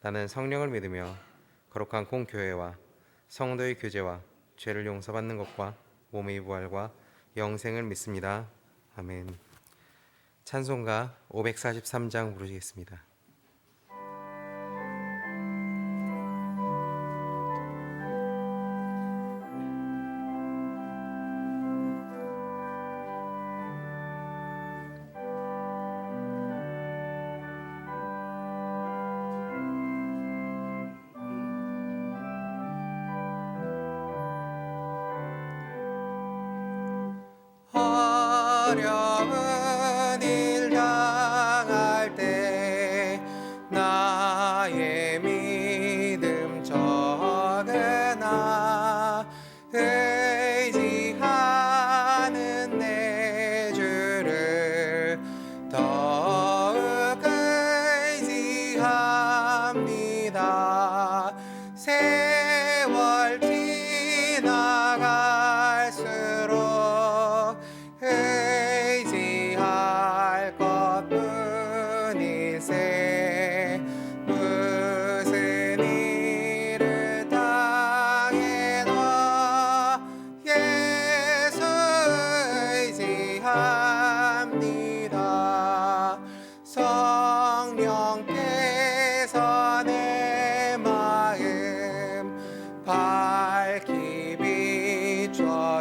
나는 성령을 믿으며 거룩한 공교회와 성도의 교제와 죄를 용서받는 것과 몸의 부활과 영생을 믿습니다. 아멘. 찬송가 543장 부르시겠습니다.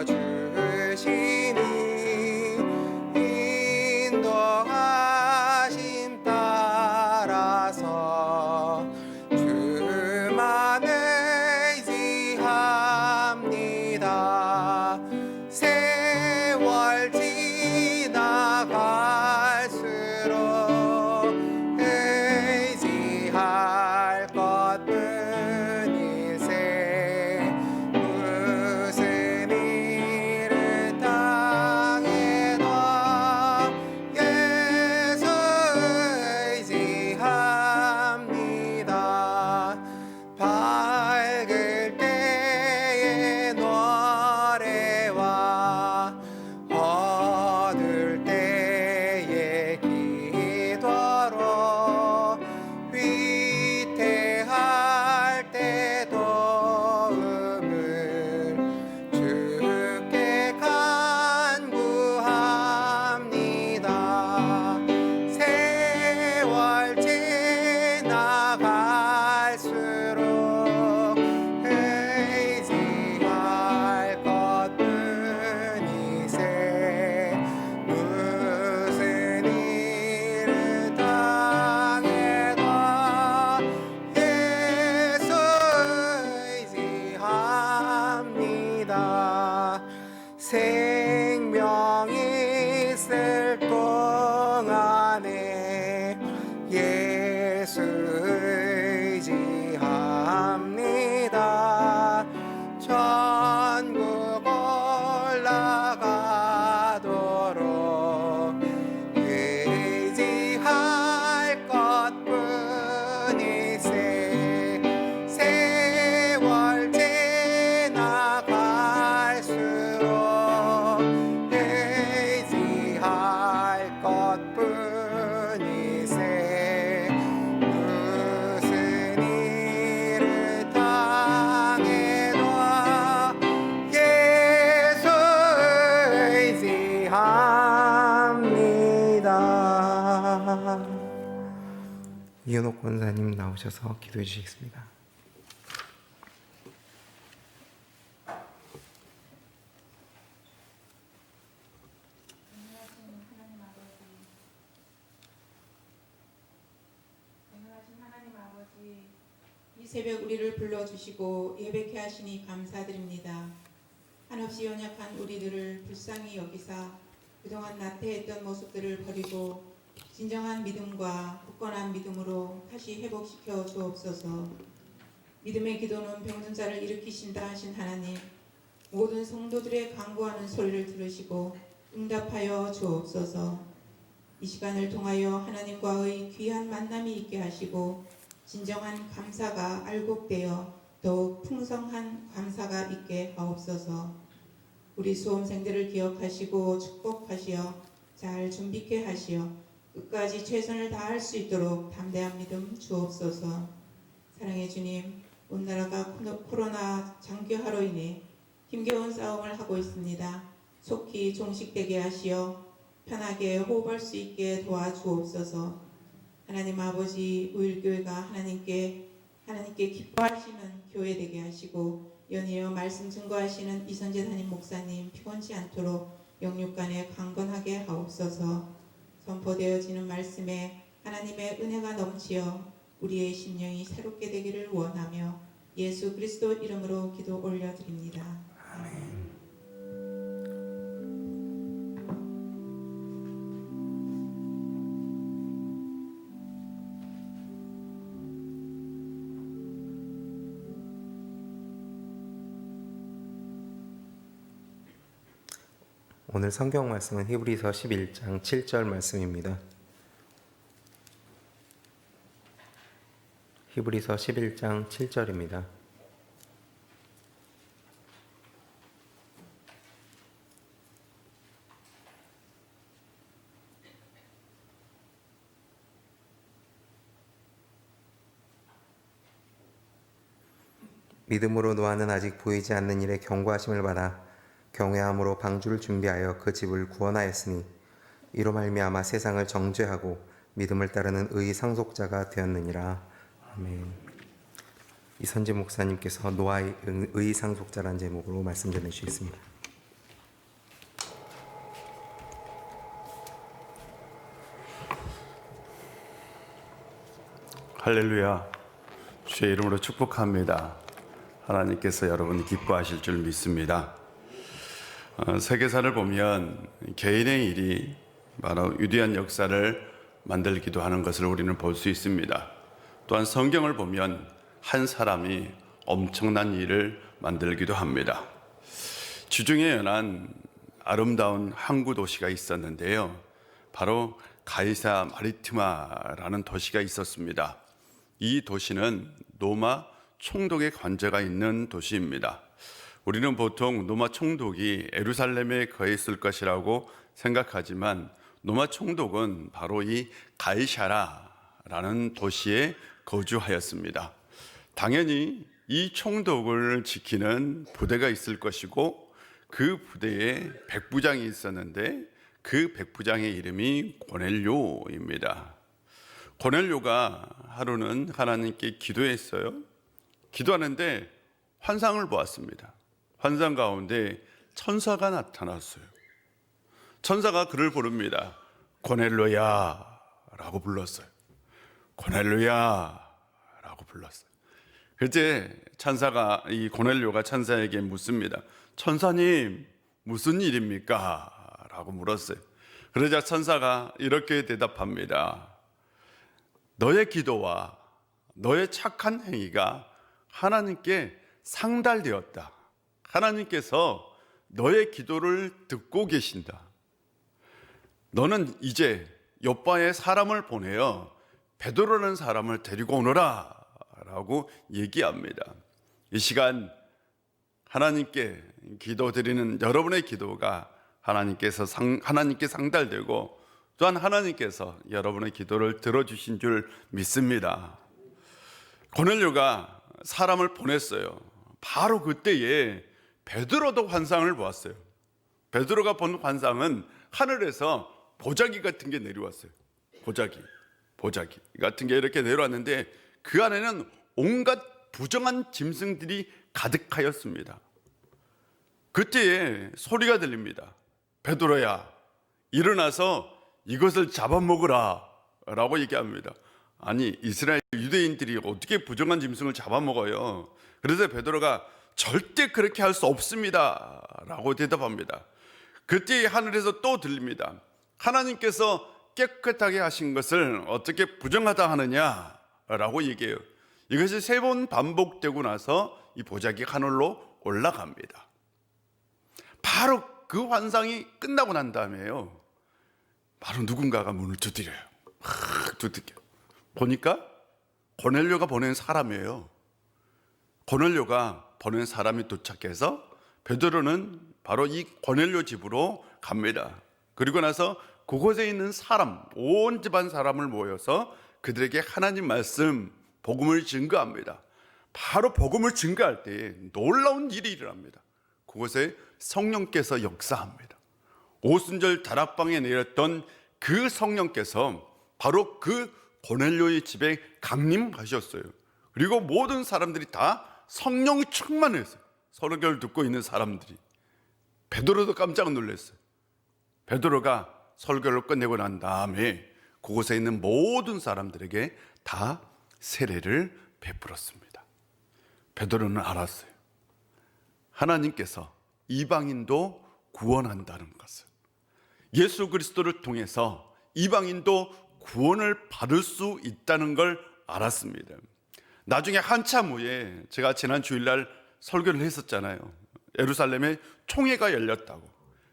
비춰 나오셔서 기도해 주시겠습니다. 새벽 우리를 불러주시고 예배케 하시니 감사드립니다. 한없이 연약한 우리들을 불쌍히 여기사 그동안 나태했던 모습들을 버리고 진정한 믿음과 굳건한 믿음으로 다시 회복시켜 주옵소서. 믿음의 기도는 병든 자를 일으키신다 하신 하나님, 모든 성도들의 간구하는 소리를 들으시고 응답하여 주옵소서. 이 시간을 통하여 하나님과의 귀한 만남이 있게 하시고 진정한 감사가 알곡되어 더욱 풍성한 감사가 있게 하옵소서. 우리 수험생들을 기억하시고 축복하시어 잘 준비케 하시어 끝까지 최선을 다할 수 있도록 담대한 믿음 주옵소서. 사랑의 주님, 온 나라가 코로- 코로나 장기화로 인해 힘겨운 싸움을 하고 있습니다. 속히 종식되게 하시어 편하게 호흡할 수 있게 도와주옵소서. 하나님 아버지 우일교회가 하나님께 하나님께 기뻐하시는 교회 되게 하시고 연이어 말씀 증거하시는 이선재 담임 목사님 피곤치 않도록 영육간에 강건하게 하옵소서. 선포되어지는 말씀에 하나님의 은혜가 넘치어 우리의 심령이 새롭게 되기를 원하며 예수 그리스도 이름으로 기도 올려드립니다. 아멘. 오늘 성경 말씀은 히브리서 11장 7절 말씀입니다. 히브리서 11장 7절입니다. 믿음으로 노아는 아직 보이지 않는 일에 경고하심을 받아 경외함으로 방주를 준비하여 그 집을 구원하였으니 이로 말미암아 세상을 정죄하고 믿음을 따르는 의 상속자가 되었느니라. 아멘. 이선재 목사님께서 노아의 의 상속자란 제목으로 말씀 전해 주시겠습니다. 할렐루야. 주의 이름으로 축복합니다. 하나님께서 여러분 기뻐하실 줄 믿습니다. 어, 세계사를 보면 개인의 일이 바로 위대한 역사를 만들기도 하는 것을 우리는 볼 수 있습니다. 또한 성경을 보면 한 사람이 엄청난 일을 만들기도 합니다. 주중에 연한 아름다운 항구 도시가 있었는데요. 바로 가이사 마리티마라는 도시가 있었습니다. 이 도시는 노마 총독의 관제가 있는 도시입니다. 우리는 보통 노마 총독이 에루살렘에 거했을 것이라고 생각하지만 노마 총독은 바로 이 가이샤라라는 도시에 거주하였습니다. 당연히 이 총독을 지키는 부대가 있을 것이고 그 부대에 백부장이 있었는데 그 백부장의 이름이 고넬료입니다. 고넬료가 하루는 하나님께 기도했어요. 기도하는데 환상을 보았습니다. 환상 가운데 천사가 나타났어요. 천사가 그를 부릅니다. 고넬로야 라고 불렀어요. 고넬로야 라고 불렀어요. 그때 천사가 이 고넬료가 천사에게 묻습니다. 천사님 무슨 일입니까? 라고 물었어요. 그러자 천사가 이렇게 대답합니다. 너의 기도와 너의 착한 행위가 하나님께 상달되었다. 하나님께서 너의 기도를 듣고 계신다. 너는 이제 옆바에 사람을 보내어 베드로라는 사람을 데리고 오너라 라고 얘기합니다. 이 시간 하나님께 기도드리는 여러분의 기도가 하나님께서 상, 하나님께 상달되고 또한 하나님께서 여러분의 기도를 들어주신 줄 믿습니다. 고넬료가 사람을 보냈어요. 바로 그때에 베드로도 환상을 보았어요. 베드로가 본 환상은 하늘에서 보자기 같은 게 내려왔어요. 보자기, 보자기 같은 게 이렇게 내려왔는데 그 안에는 온갖 부정한 짐승들이 가득하였습니다. 그때에 소리가 들립니다. 베드로야, 일어나서 이것을 잡아먹으라 라고 얘기합니다. 아니, 이스라엘 유대인들이 어떻게 부정한 짐승을 잡아먹어요? 그래서 베드로가 절대 그렇게 할 수 없습니다. 라고 대답합니다. 그때 하늘에서 또 들립니다. 하나님께서 깨끗하게 하신 것을 어떻게 부정하다 하느냐 라고 얘기해요. 이것이 세 번 반복되고 나서 이 보자기 하늘로 올라갑니다. 바로 그 환상이 끝나고 난 다음에요. 바로 누군가가 문을 두드려요. 확 두드려. 보니까 고넬료가 보낸 사람이에요. 고넬료가 보낸 사람이 도착해서 베드로는 바로 이 고넬료 집으로 갑니다. 그리고 나서 그곳에 있는 사람, 온 집안 사람을 모여서 그들에게 하나님 말씀, 복음을 증거합니다. 바로 복음을 증거할 때 놀라운 일이 일어납니다. 그곳에 성령께서 역사합니다. 오순절 다락방에 내렸던 그 성령께서 바로 그 고넬료의 집에 강림하셨어요. 그리고 모든 사람들이 다 성령 충만했어요. 설교를 듣고 있는 사람들이 베드로도 깜짝 놀랐어요. 베드로가 설교를 끝내고 난 다음에 그곳에 있는 모든 사람들에게 다 세례를 베풀었습니다. 베드로는 알았어요. 하나님께서 이방인도 구원한다는 것을 예수 그리스도를 통해서 이방인도 구원을 받을 수 있다는 걸 알았습니다. 나중에 한참 후에 제가 지난 주일날 설교를 했었잖아요. 예루살렘에 총회가 열렸다고.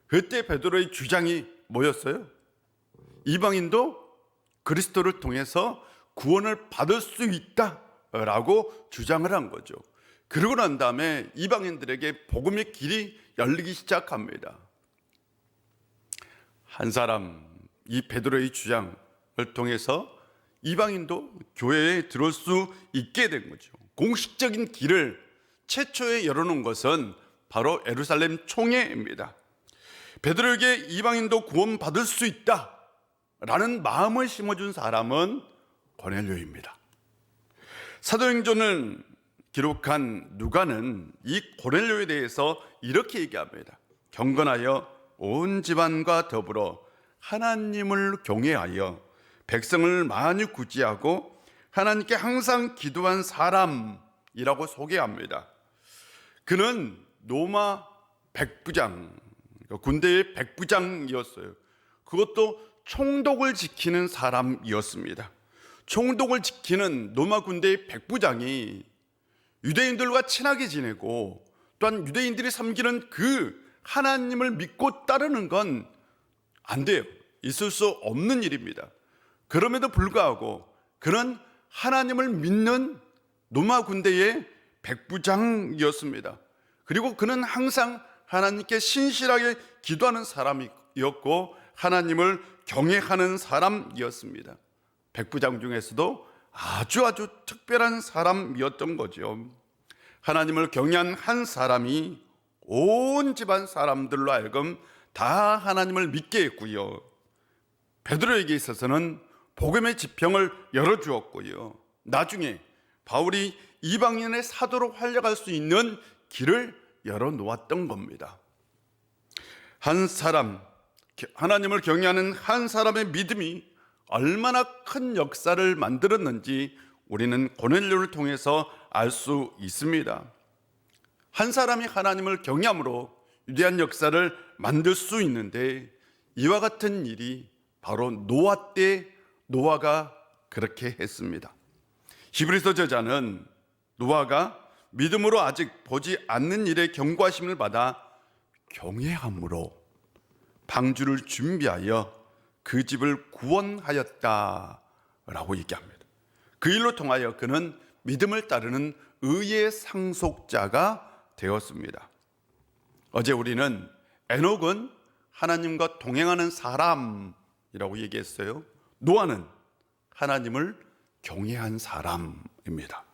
그때 베드로의 주장이 뭐였어요? 이방인도 그리스도를 통해서 구원을 받을 수 있다라고 주장을 한 거죠. 그러고 난 다음에 이방인들에게 복음의 길이 열리기 시작합니다. 한 사람 이 베드로의 주장을 통해서 이방인도 교회에 들어올 수 있게 된 거죠. 공식적인 길을 최초에 열어놓은 것은 바로 예루살렘 총회입니다. 베드로에게 이방인도 구원받을 수 있다 라는 마음을 심어준 사람은 고넬료입니다. 사도행전을 기록한 누가는 이 고넬료에 대해서 이렇게 얘기합니다. 경건하여 온 집안과 더불어 하나님을 경외하여 백성을 많이 구지하고 하나님께 항상 기도한 사람이라고 소개합니다. 그는 로마 백부장, 그러니까 군대의 백부장이었어요. 그것도 총독을 지키는 사람이었습니다. 총독을 지키는 로마 군대의 백부장이 유대인들과 친하게 지내고 또한 유대인들이 섬기는 그 하나님을 믿고 따르는 건 안 돼요. 있을 수 없는 일입니다. 그럼에도 불구하고 그는 하나님을 믿는 로마 군대의 백부장이었습니다. 그리고 그는 항상 하나님께 신실하게 기도하는 사람이었고 하나님을 경외하는 사람이었습니다. 백부장 중에서도 아주 아주 특별한 사람이었던 거죠. 하나님을 경외한 한 사람이 온 집안 사람들로 하여금 다 하나님을 믿게 했고요. 베드로에게 있어서는 복음의 지평을 열어주었고요. 나중에 바울이 이방인의 사도로 활약할 수 있는 길을 열어놓았던 겁니다. 한 사람, 하나님을 경외하는 한 사람의 믿음이 얼마나 큰 역사를 만들었는지 우리는 고넬료를 통해서 알 수 있습니다. 한 사람이 하나님을 경외함으로 위대한 역사를 만들 수 있는데 이와 같은 일이 바로 노아 때 노아가 그렇게 했습니다. 히브리서 저자는 노아가 믿음으로 아직 보지 않는 일에 경고하심을 받아 경외함으로 방주를 준비하여 그 집을 구원하였다라고 얘기합니다. 그 일로 통하여 그는 믿음을 따르는 의의 상속자가 되었습니다. 어제 우리는 에녹은 하나님과 동행하는 사람이라고 얘기했어요. 노아는 하나님을 경외한 사람입니다.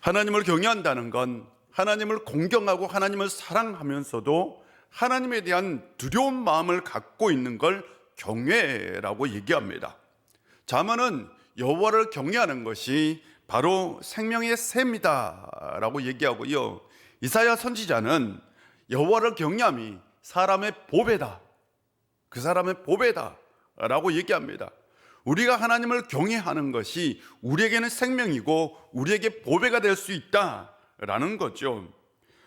하나님을 경외한다는 건 하나님을 공경하고 하나님을 사랑하면서도 하나님에 대한 두려운 마음을 갖고 있는 걸 경외라고 얘기합니다. 자만은 여호와를 경외하는 것이 바로 생명의 샘이다라고 얘기하고요. 이사야 선지자는 여호와를 경외함이 사람의 보배다. 그 사람의 보배다 라고 얘기합니다. 우리가 하나님을 경외하는 것이 우리에게는 생명이고 우리에게 보배가 될 수 있다라는 거죠.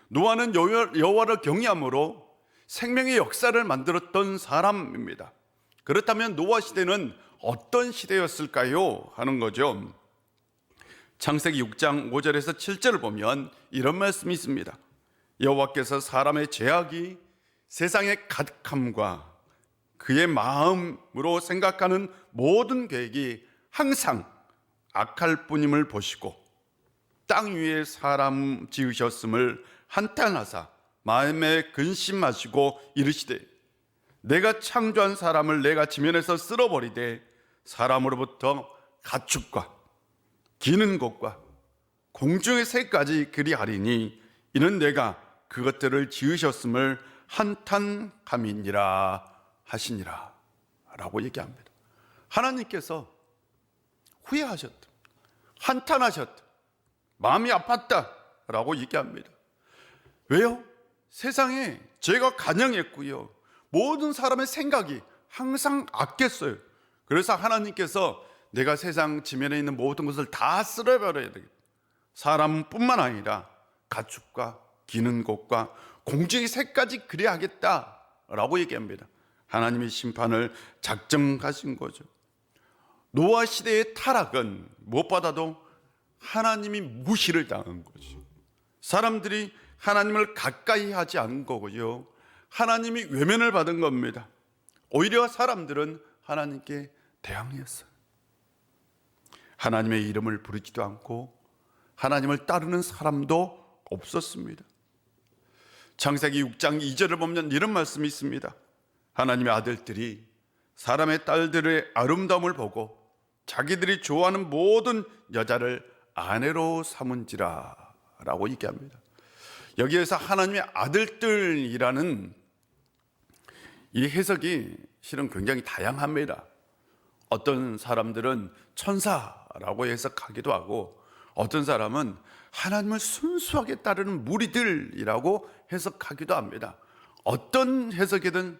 노아는 여호와를 경외함으로 생명의 역사를 만들었던 사람입니다. 그렇다면 노아 시대는 어떤 시대였을까요? 하는 거죠. 창세기 6장 5절에서 7절을 보면 이런 말씀이 있습니다. 여호와께서 사람의 죄악이 세상의 가득함과 그의 마음으로 생각하는 모든 계획이 항상 악할 뿐임을 보시고 땅 위에 사람 지으셨음을 한탄하사 마음에 근심하시고 이르시되 내가 창조한 사람을 내가 지면에서 쓸어버리되 사람으로부터 가축과 기는 것과 공중의 새까지 그리하리니 이는 내가 그것들을 지으셨음을 한탄함이니라 하시니라 라고 얘기합니다. 하나님께서 후회하셨다. 한탄하셨다. 마음이 아팠다. 라고 얘기합니다. 왜요? 세상에 죄가 간영했고요. 모든 사람의 생각이 항상 악했어요. 그래서 하나님께서 내가 세상 지면에 있는 모든 것을 다 쓸어버려야 되겠다. 사람뿐만 아니라 가축과 기는 곳과 공중의 새까지 그래야 하겠다라고 얘기합니다. 하나님의 심판을 작정하신 거죠. 노아 시대의 타락은 무엇보다도 하나님이 무시를 당한 거죠. 사람들이 하나님을 가까이 하지 않은 거고요. 하나님이 외면을 받은 겁니다. 오히려 사람들은 하나님께 대항했어요. 하나님의 이름을 부르지도 않고 하나님을 따르는 사람도 없었습니다. 창세기 6장 2절을 보면 이런 말씀이 있습니다. 하나님의 아들들이 사람의 딸들의 아름다움을 보고 자기들이 좋아하는 모든 여자를 아내로 삼은지라 라고 얘기합니다. 여기에서 하나님의 아들들이라는 이 해석이 실은 굉장히 다양합니다. 어떤 사람들은 천사라고 해석하기도 하고 어떤 사람은 하나님을 순수하게 따르는 무리들이라고 해석하기도 합니다. 어떤 해석이든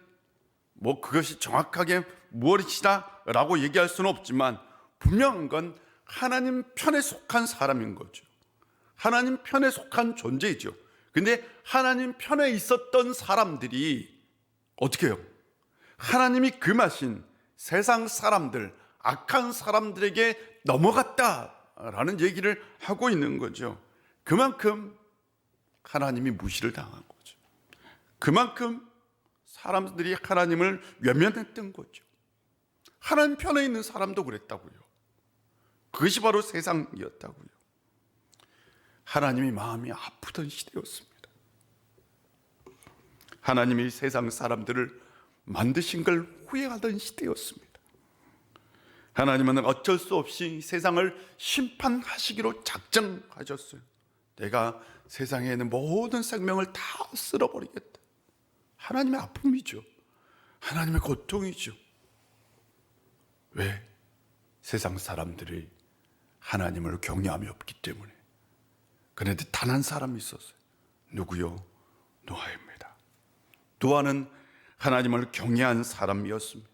뭐 그것이 정확하게 무엇이다라고 얘기할 수는 없지만 분명한 건 하나님 편에 속한 사람인 거죠. 하나님 편에 속한 존재이죠. 근데 하나님 편에 있었던 사람들이 어떻게 해요? 하나님이 금하신 세상 사람들, 악한 사람들에게 넘어갔다라는 얘기를 하고 있는 거죠. 그만큼 하나님이 무시를 당한 거죠. 그만큼 사람들이 하나님을 외면했던 거죠. 하나님 편에 있는 사람도 그랬다고요. 그것이 바로 세상이었다고요. 하나님이 마음이 아프던 시대였습니다. 하나님이 세상 사람들을 만드신 걸 후회하던 시대였습니다. 하나님은 어쩔 수 없이 세상을 심판하시기로 작정하셨어요. 내가 세상에 있는 모든 생명을 다 쓸어버리겠다. 하나님의 아픔이죠. 하나님의 고통이죠. 왜? 세상 사람들이 하나님을 경외함이 없기 때문에. 그런데 단 한 사람이 있었어요. 누구요? 노아입니다. 노아는 하나님을 경외한 사람이었습니다.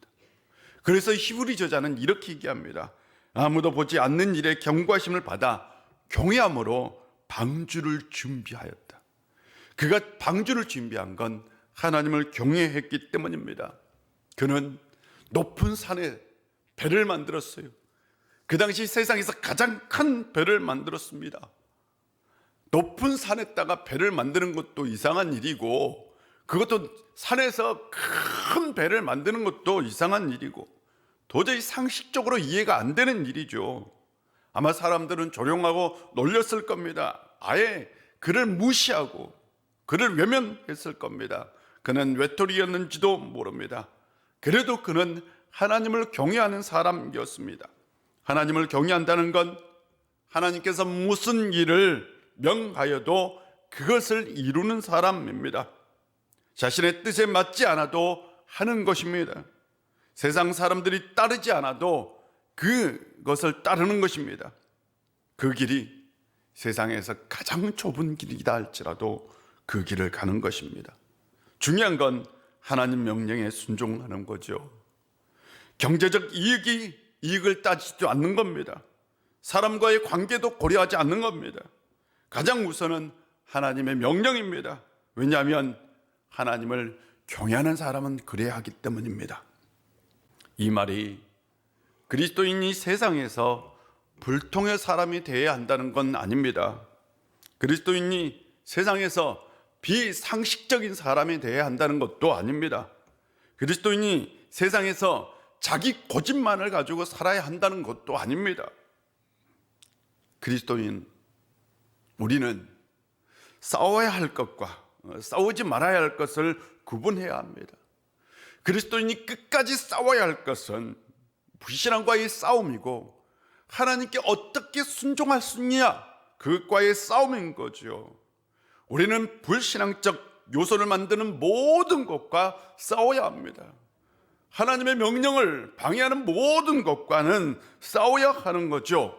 그래서 히브리 저자는 이렇게 얘기합니다. 아무도 보지 않는 일에 경과심을 받아 경외함으로 방주를 준비하였다. 그가 방주를 준비한 건 하나님을 경외했기 때문입니다. 그는 높은 산에 배를 만들었어요. 그 당시 세상에서 가장 큰 배를 만들었습니다. 높은 산에다가 배를 만드는 것도 이상한 일이고, 그것도 산에서 큰 배를 만드는 것도 이상한 일이고, 도저히 상식적으로 이해가 안 되는 일이죠. 아마 사람들은 조용하고 놀렸을 겁니다. 아예 그를 무시하고 그를 외면했을 겁니다. 그는 외톨이였는지도 모릅니다. 그래도 그는 하나님을 경외하는 사람이었습니다. 하나님을 경외한다는 건 하나님께서 무슨 일을 명하여도 그것을 이루는 사람입니다. 자신의 뜻에 맞지 않아도 하는 것입니다. 세상 사람들이 따르지 않아도 그것을 따르는 것입니다. 그 길이 세상에서 가장 좁은 길이다 할지라도 그 길을 가는 것입니다. 중요한 건 하나님 명령에 순종하는 거죠. 경제적 이익이 이익을 따지지도 않는 겁니다. 사람과의 관계도 고려하지 않는 겁니다. 가장 우선은 하나님의 명령입니다. 왜냐하면 하나님을 경외하는 사람은 그래야 하기 때문입니다. 이 말이 그리스도인이 세상에서 불통의 사람이 되어야 한다는 건 아닙니다. 그리스도인이 세상에서 비상식적인 사람이 되어야 한다는 것도 아닙니다. 그리스도인이 세상에서 자기 고집만을 가지고 살아야 한다는 것도 아닙니다. 그리스도인 우리는 싸워야 할 것과 어, 싸우지 말아야 할 것을 구분해야 합니다. 그리스도인이 끝까지 싸워야 할 것은 불신앙과의 싸움이고 하나님께 어떻게 순종할 수 있냐 그것과의 싸움인 거죠. 우리는 불신앙적 요소를 만드는 모든 것과 싸워야 합니다. 하나님의 명령을 방해하는 모든 것과는 싸워야 하는 거죠.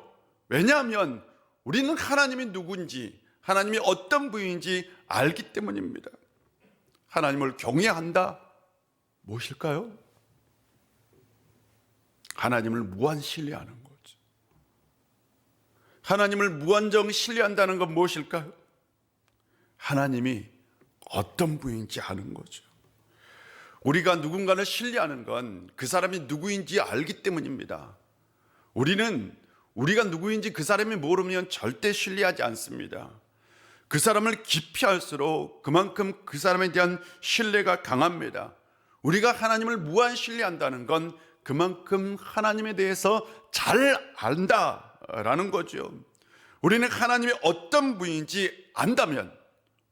왜냐하면 우리는 하나님이 누군지, 하나님이 어떤 분인지 알기 때문입니다. 하나님을 경외한다? 무엇일까요? 하나님을 무한 신뢰하는 거죠. 하나님을 무한정 신뢰한다는 건 무엇일까요? 하나님이 어떤 분인지 아는 거죠. 우리가 누군가를 신뢰하는 건 그 사람이 누구인지 알기 때문입니다. 우리는 우리가 누구인지 그 사람이 모르면 절대 신뢰하지 않습니다. 그 사람을 깊이 알수록 그만큼 그 사람에 대한 신뢰가 강합니다. 우리가 하나님을 무한 신뢰한다는 건 그만큼 하나님에 대해서 잘 안다라는 거죠. 우리는 하나님이 어떤 분인지 안다면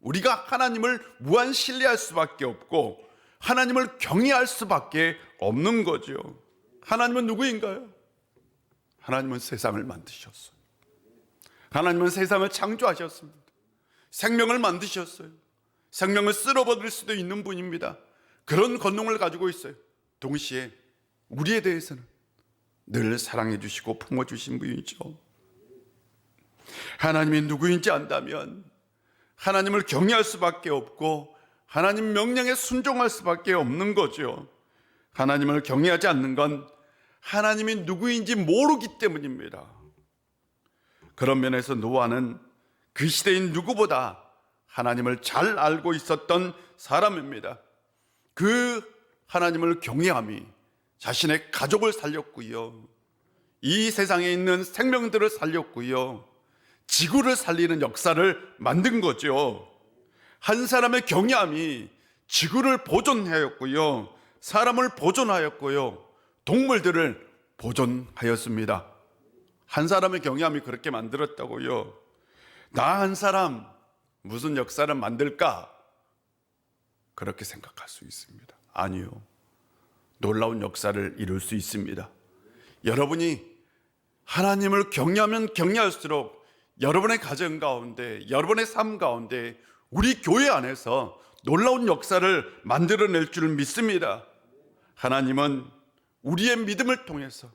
우리가 하나님을 무한 신뢰할 수밖에 없고 하나님을 경외할 수밖에 없는 거죠. 하나님은 누구인가요? 하나님은 세상을 만드셨어요. 하나님은 세상을 창조하셨습니다. 생명을 만드셨어요. 생명을 쓸어버릴 수도 있는 분입니다. 그런 권능을 가지고 있어요. 동시에 우리에 대해서는 늘 사랑해 주시고 품어 주신 분이죠. 하나님이 누구인지 안다면 하나님을 경외할 수밖에 없고 하나님 명령에 순종할 수밖에 없는 거죠. 하나님을 경외하지 않는 건 하나님이 누구인지 모르기 때문입니다. 그런 면에서 노아는 그 시대인 누구보다 하나님을 잘 알고 있었던 사람입니다. 그 하나님을 경외함이 자신의 가족을 살렸고요. 이 세상에 있는 생명들을 살렸고요. 지구를 살리는 역사를 만든 거죠. 한 사람의 경외함이 지구를 보존하였고요. 사람을 보존하였고요. 동물들을 보존하였습니다. 한 사람의 경외함이 그렇게 만들었다고요. 나 한 사람 무슨 역사를 만들까? 그렇게 생각할 수 있습니다. 아니요. 놀라운 역사를 이룰 수 있습니다. 여러분이 하나님을 경외하면 경외할수록 여러분의 가정 가운데, 여러분의 삶 가운데, 우리 교회 안에서 놀라운 역사를 만들어낼 줄 믿습니다. 하나님은 우리의 믿음을 통해서,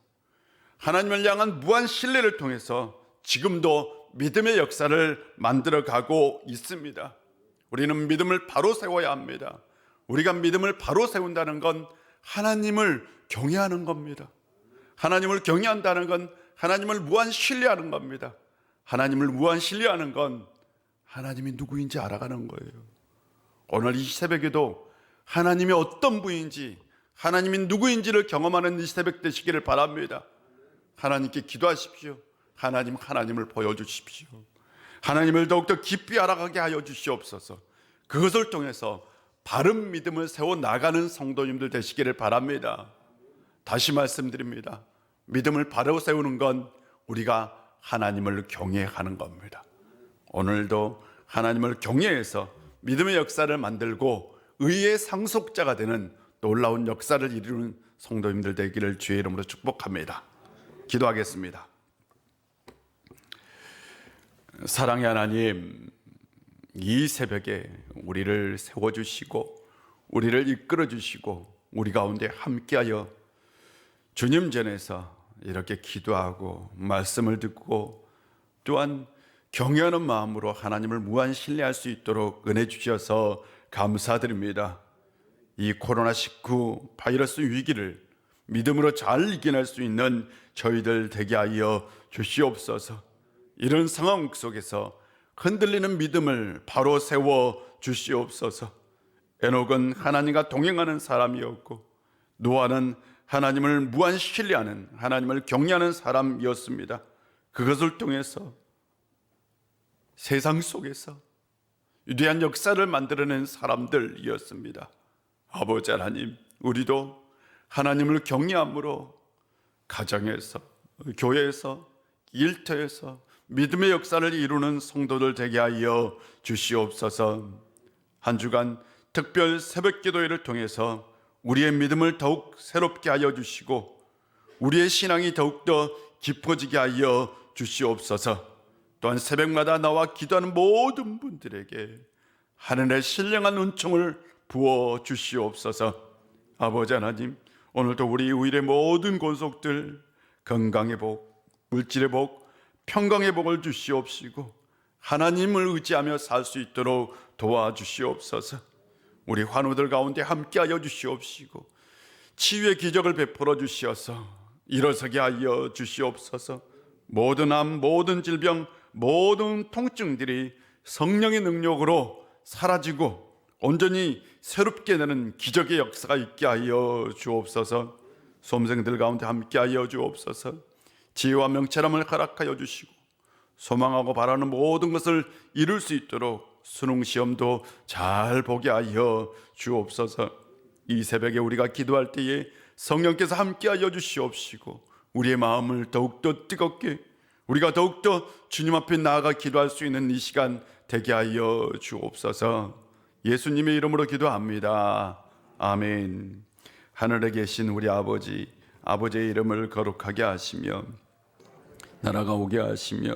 하나님을 향한 무한 신뢰를 통해서 지금도 믿음의 역사를 만들어 가고 있습니다. 우리는 믿음을 바로 세워야 합니다. 우리가 믿음을 바로 세운다는 건 하나님을 경외하는 겁니다. 하나님을 경외한다는 건 하나님을 무한 신뢰하는 겁니다. 하나님을 무한 신뢰하는 건 하나님이 누구인지 알아가는 거예요. 오늘 이 새벽에도 하나님이 어떤 분인지, 하나님이 누구인지를 경험하는 이 새벽 되시기를 바랍니다. 하나님께 기도하십시오. 하나님, 하나님을 보여주십시오. 하나님을 더욱더 깊이 알아가게 하여 주시옵소서. 그것을 통해서 바른 믿음을 세워 나가는 성도님들 되시기를 바랍니다. 다시 말씀드립니다. 믿음을 바로 세우는 건 우리가 하나님을 경외하는 겁니다. 오늘도 하나님을 경외해서 믿음의 역사를 만들고 의의 상속자가 되는 놀라운 역사를 이루는 성도님들 되기를 주의 이름으로 축복합니다. 기도하겠습니다. 사랑의 하나님, 이 새벽에 우리를 세워주시고, 우리를 이끌어주시고, 우리 가운데 함께하여 주님 전에서 이렇게 기도하고, 말씀을 듣고, 또한 경외하는 마음으로 하나님을 무한 신뢰할 수 있도록 은혜 주셔서 감사드립니다. 이 코로나19 바이러스 위기를 믿음으로 잘 이겨낼 수 있는 저희들 되게 하여 주시옵소서. 이런 상황 속에서 흔들리는 믿음을 바로 세워 주시옵소서. 에녹은 하나님과 동행하는 사람이었고 노아는 하나님을 무한 신뢰하는 하나님을 경외하는 사람이었습니다. 그것을 통해서 세상 속에서 위대한 역사를 만들어낸 사람들이었습니다. 아버지 하나님, 우리도 하나님을 경외함으로 가정에서, 교회에서, 일터에서 믿음의 역사를 이루는 성도들 되게 하여 주시옵소서. 한 주간 특별 새벽 기도회를 통해서 우리의 믿음을 더욱 새롭게 하여 주시고 우리의 신앙이 더욱더 깊어지게 하여 주시옵소서. 또한 새벽마다 나와 기도하는 모든 분들에게 하늘의 신령한 은총을 부어 주시옵소서. 아버지 하나님, 오늘도 우리 우일의 모든 권속들 건강의 복, 물질의 복, 평강의 복을 주시옵시고 하나님을 의지하며 살 수 있도록 도와주시옵소서. 우리 환우들 가운데 함께하여 주시옵시고 치유의 기적을 베풀어 주시어서 일어서게 하여 주시옵소서. 모든 암, 모든 질병, 모든 통증들이 성령의 능력으로 사라지고 온전히 새롭게 되는 기적의 역사가 있게 하여 주옵소서. 수험생들 가운데 함께 하여 주옵소서. 지혜와 명철함을 허락하여 주시고 소망하고 바라는 모든 것을 이룰 수 있도록 수능 시험도 잘 보게 하여 주옵소서. 이 새벽에 우리가 기도할 때에 성령께서 함께 하여 주시옵시고 우리의 마음을 더욱더 뜨겁게 우리가 더욱더 주님 앞에 나아가 기도할 수 있는 이 시간 되게 하여 주옵소서. 예수님의 이름으로 기도합니다. 아멘. 하늘에 계신 우리 아버지, 아버지의 이름을 거룩하게 하시며 나라가 오게 하시며